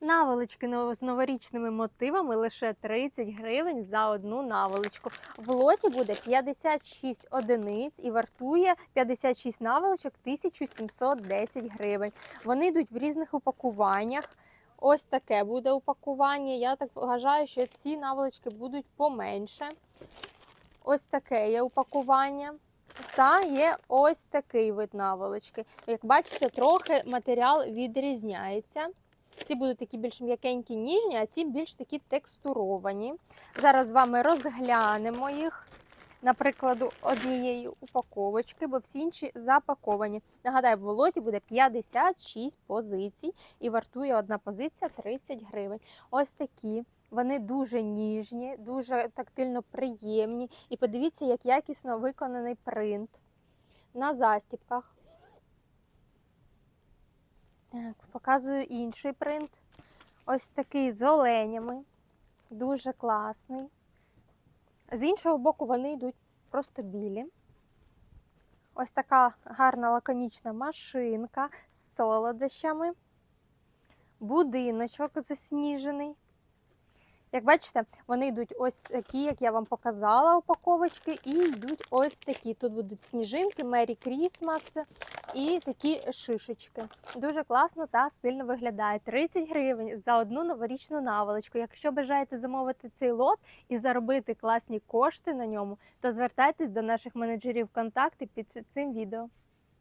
Наволочки з новорічними мотивами лише 30 гривень за одну наволочку. В лоті буде 56 одиниць і вартує 56 наволочок 1710 гривень. Вони йдуть в різних упакуваннях. Ось таке буде упакування. Я так вважаю, що ці наволочки будуть поменше. Ось таке є упакування. Та є ось такий вид наволочки. Як бачите, трохи матеріал відрізняється. Ці будуть такі більш м'якенькі, ніжні, а ці більш такі текстуровані. Зараз з вами розглянемо їх. Наприклад, однієї упаковочки, бо всі інші запаковані. Нагадаю, в лоті буде 56 позицій і вартує одна позиція 30 гривень. Ось такі. Вони дуже ніжні, дуже тактильно приємні. І подивіться, як якісно виконаний принт на застіпках. Так, показую інший принт. Ось такий з оленями. Дуже класний. З іншого боку, вони йдуть просто білі. Ось така гарна лаконічна машинка з солодощами. Будиночок засніжений. Як бачите, вони йдуть ось такі, як я вам показала, упаковочки, і йдуть ось такі. Тут будуть сніжинки, Мері Крісмас і такі шишечки. Дуже класно та стильно виглядає. 30 гривень за одну новорічну наволочку. Якщо бажаєте замовити цей лот і заробити класні кошти на ньому, то звертайтесь до наших менеджерів контакти під цим відео.